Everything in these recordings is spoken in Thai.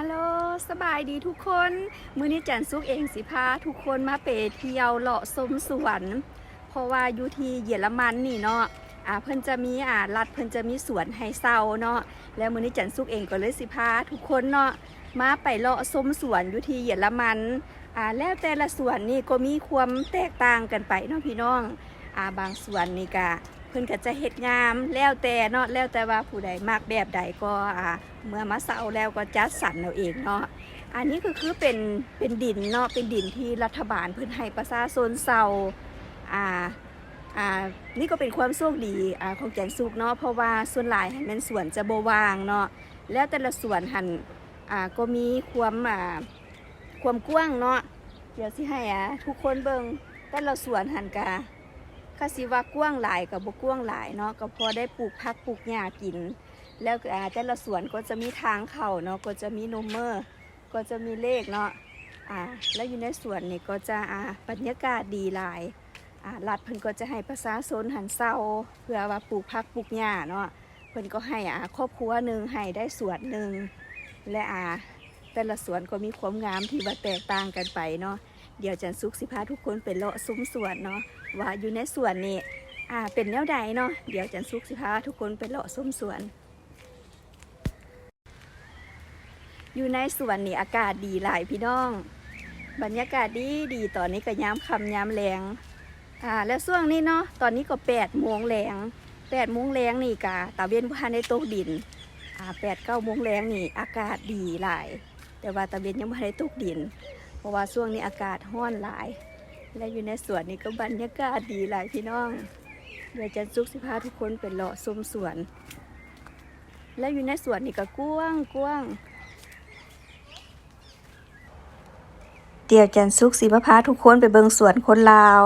ฮัลโหลสบายดีทุกคน มื้อนี้จันซุกเองสิพาทุกคนมาเปเที่ยวเลาะสมสวน เพราะว่าอยู่ที่เยอรมันนี่เนาะอ่าเพิ่นจะมีอ่ารัฐเพิ่นจะมีสวนให้เซาเนาะแล้วมื้อนี้จันซุกเองก็เลยสิพาทุกคนเนาะมาไปเลาะสมสวนอยู่ที่เยอรมันอ่าแล้วแต่ละสวนนี่ก็มีความแตกต่างกันไปเนาะพี่น้องอ่าบางสวนนี่ก็ เพิ่นก็จะเฮ็ดงามแล้วแต่เนาะแล้วแต่ว่าผู้ใดมักแบบใดก็อ่าเมื่อมาเสาแล้วก็จัดสรรเอาเองเนาะอันนี้ก็คือเป็นเป็นดินเนาะเป็นดินที่รัฐบาลเพิ่นให้ประชาชนเซาอ่าอ่านี่ก็เป็นความโชคดีอ่าของแกนสุกเนาะเพราะว่าส่วนหลายหันเป็นสวนจะโบวางเนาะแล้วแต่ละสวนหันอ่าก็มีความอ่าความกว้างเนาะเดี๋ยวสิให้อะทุกคนเบิ่งแต่ละสวนหันกะ คาสิว่ากว้างหลายกับบ่กว้างหลายเนาะก็พอได้ปลูกผักปลูกหญ้ากิน แล้วอาแต่ละสวนก็จะมีทางเข้าเนาะก็จะมีนมเมอร์ ก็จะมีเลขเนาะอ่าแล้วอยู่ในสวนนี่ก็จะอ่าบรรยากาศดีหลายอ่ารัฐเพิ่นก็จะให้ประชาชนหันเศร้าเพื่อว่าปลูกผักปลูกหญ้าเนาะเพิ่นก็ให้อ่าครอบครัวหนึ่งให้ได้สวนหนึ่งและอ่าแต่ละสวนก็มีความงามที่ว่าแตกต่างกันไปเนาะ เดี๋ยวจันซุกสิพาทุกคนไปเลาะซุ้มสวนเนาะว่าอยู่ในสวนนี่อ่าเป็นแนวใดเนาะเดี๋ยวจันซุกสิพาทุกคนไปเลาะซุ้มสวน อยู่ในสวนนี่อากาศดีหลายพี่น้อง บรรยากาศดีดีตอนนี้ก็ย้ำคำย้ำแรงอ่าแล้วช่วงนี้เนาะตอนนี้ก็แปดโมงแรงแปดโมงแรงนี่กะตาเวียนพันในโต๊ะดินอ่าแปดเก้าโมงแรงนี่อากาศดีหลาย แต่ว่าตาเวียนยังไม่ได้ตกดิน ราะว่าช่วงนี้อากาศห้อนหลาย และอยู่ในสวนนี่ก็บรรยากาศดีหลายพี่น้อง เดี๋ยวจะซุกสิพาทุกคนไปเลาะชมสวน และอยู่ในสวนนี่ก็กว้างกว้างเดี๋ยวจันซุกสิมาพาทุกคนไปเบิงสวนคนลาว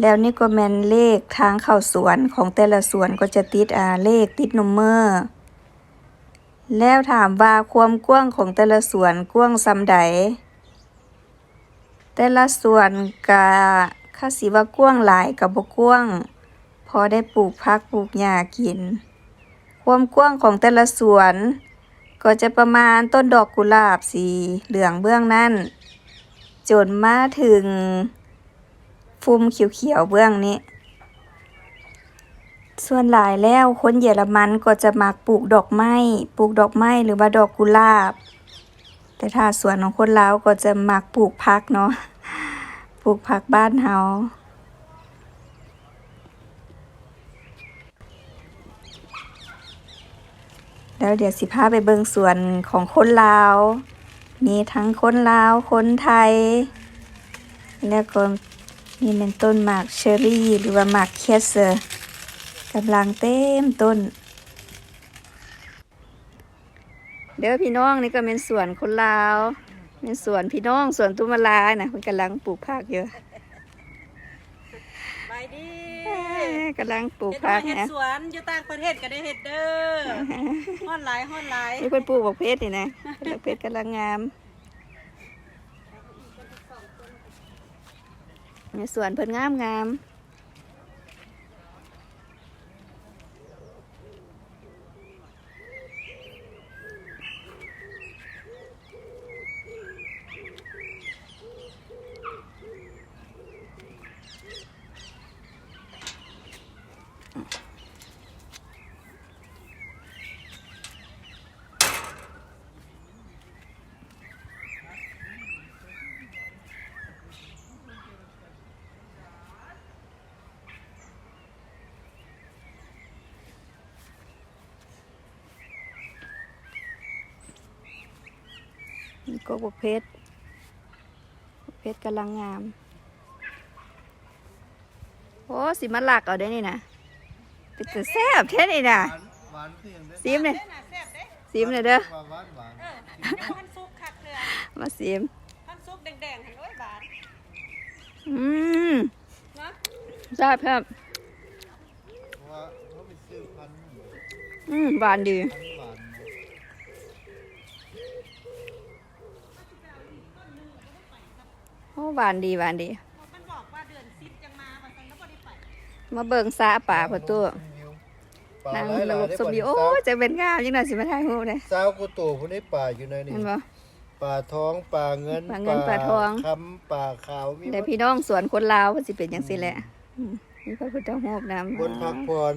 แล้วนี่ก็แมนเลขทางเข้าสวนของแต่ละสวนก็จะติดอ่าเลขติดนมเมอร์แล้วถามว่าความกว้างของแต่ละสวนกว้างซำใด แต่ละส่วนกะค่าสิว่ากว้างหลายกับบ่กว้าง พอได้ปลูกพักปลูกหญ้ากิน ความกว้างของแต่ละสวน ก็จะประมาณต้นดอกกุหลาบสีเหลืองเบื้องนั่นจนมาถึง ฟุมเขียวๆเบื้องนี้ ส่วนหลายแล้วคนเยอรมันก็จะมักปลูกดอกไม้ ปลูกดอกไม้หรือว่าดอกกุหลาบ แต่ถ้าสวนของคนลาวก็จะมักปลูกพักเนาะปลูกพักบ้านเฮาแล้วเดี๋ยวสิพาไปเบิงสวนของคนลาว มีทั้งคนลาว คนไทย แล้วก็มีเป็นต้นหมากเชอรี่ หรือว่าหมากเคสเซอร์กำลังเต็มต้น เดี๋ยวพี่น้องนี่ก็เป็นสวนคนลาวเป็นสวนพี่น้องสวนตุมาลานะมันกำลังปลูกผักอยู่ไปดีเอ้ยกำลังปลูกเฮ็ดผัว่ากเฮ็ดนะสวนอยู่ต่างประเทศก็ได้เฮ็ดเด้อฮ้อนหลายฮ้อนหลายนี่เป็นปลูกบักเพชรนี่นะบักเพชรกำลังงามในสวนเพิ่นงามงาม ก็บักเพชรบักเพชรกำลังงาม โอ้สิมาหลักเอาได้นี่นะเป็นตัวแซ่บแท้นี่นะหวานคือยังได้ซิมเลยเด้อน่ะแซ่บเด้ซิมเลยเด้อหวานหวานหวานเออเดี๋ยวมันสุกคักเด้อมาซิมมันสุกแดงๆหั่นโอ้ยบานอืมเนาะทราบครับเพราะว่าเขาไปซื้อพันธุ์อืมหวานดี พันธุ์ หวานโอ้หวานดีหวานดี มันบอกว่าเดือน10จังมาว่าซั่นแล้วบ่ได้ไปมาเบิ่งซาป่าประตูป่านั่งหลายหระลาบยบได้สมป่าดีโอ้ยจะเป็นงามยังไงสิมาถ่ายรูปเลยสาวกูโตผู้นี้ป่าอยู่ในนี่เห็นบ่ป่าท้องป่าเงินป่าเงินป่าทองคำป่าขาวมีแต่พี่น้องสวนคนลาวมันสิเป็นจังซี่แหละอืมมีพระพุทธรูปนำบนพักผ่อน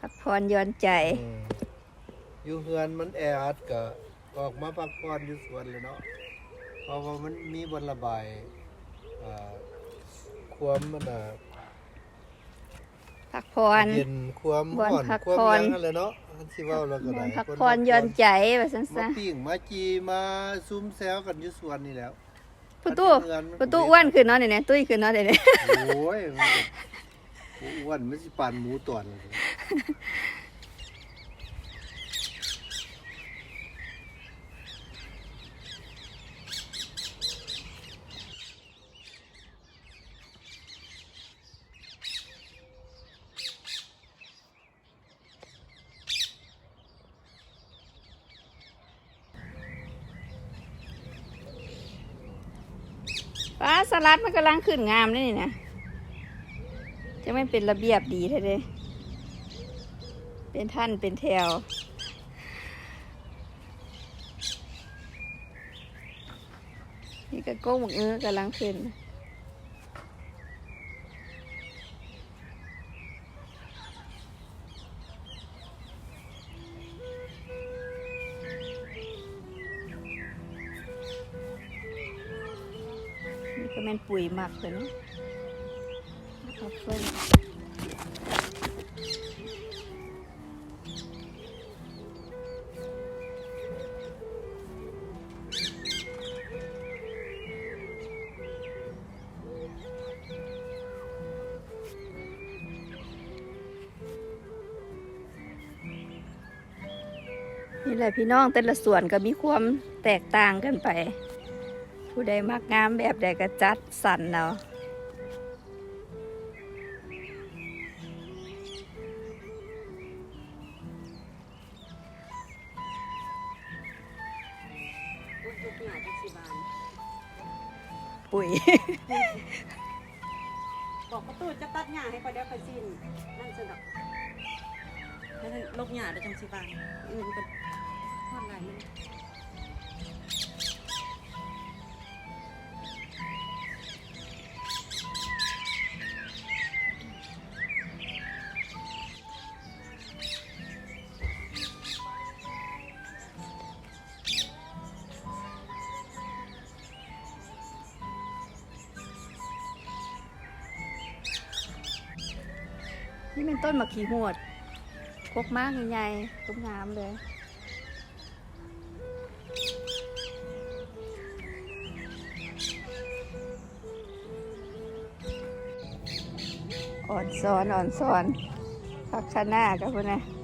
พักผ่อนหย้อนใจอืมอยู่เฮือนมันแออัดก็ออกมาพักผ่อนอยู่สวนเลยเนาะเพราะว่ามันมีบนระบายอ่า ความมันน่ะพักผ่อน เย็นความบ่อนห่อนพักความผ่อน หยังนั่นแหละเนาะมันสิเว้าแล้วก็ได้พักคนผ่อนหย้อนใจว่าซั่นมาซะปิ้งมาจีมาซุ่มแซวกันอยู่สวนนี่แหล้ว ประตูประตูอ้วนขึ้นเนาะเนี่ยตุ้ยขึ้นเนาะเนี่ยโอ้ยมันก็อ้วนมันสิปานหมูตอนเลย ป้าสลัดมันกำลังขึ้นงามนี่นี่นะจะไม่เป็นระเบียบดีแท้เลยเป็นท่านเป็นแถวนี่ก็โก้งหมกเอื้อกำลังขึ้น ก็แม่นปุ๋ยหมักเลยเนาะเอาเพิ่นนี่แหละพี่น้องแต่ละส่วนก็มีความแตกต่างกันไป ผู้ใดมักงามแบบใดก็จัดสรรเนาะปุ๋ยบอกประตูจะตัดหญ้าให้เขาเดี๋ยวเขาสิ้นนั่นสนับนั่นลกหญ้าเดี๋ยวจังสิบานอื่นกันทอดลายมัน นี่เป็นต้นมะขีหวดคกมากใหญ่ๆต้นงามเลยอ่อนซ้อนอ่อนซ้อนพักข้างหน้ากับพวกนะ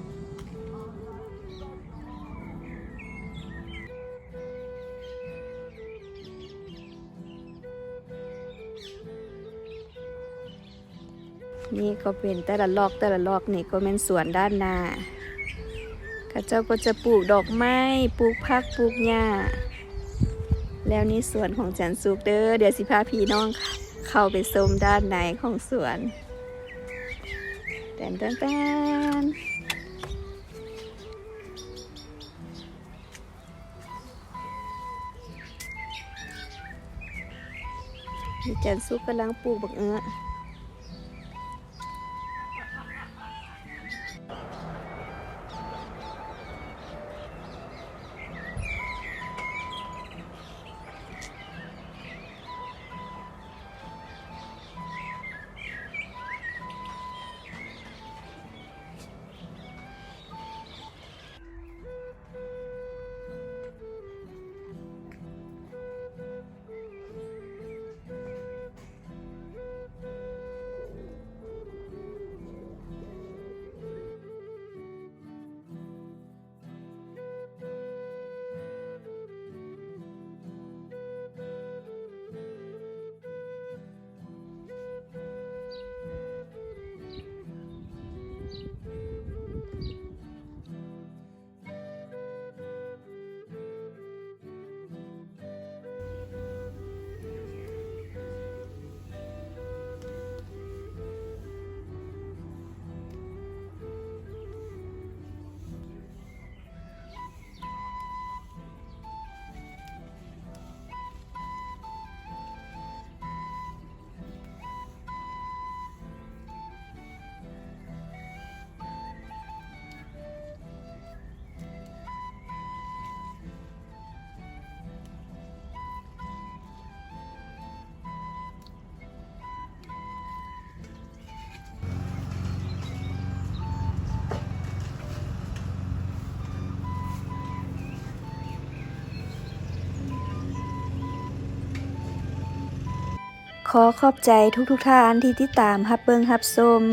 นี่ก็เป็นแต่ละลอกแต่ละลอกนี่ก็เป็นสวนด้านหน้าข้าเจ้าก็จะปลูกดอกไม้ปลูกผักปลูกหญ้า แล้วนี่สวนของจันสุกเด้อเดี๋ยวสิพาพี่น้องเข้าไปชมด้านในของสวนแตนแตนแตนมีจันซุกกำลังปลูกบักเอื้อ ขอขอบใจทุกๆท่านที่ติดตามฮับเบิงฮับสม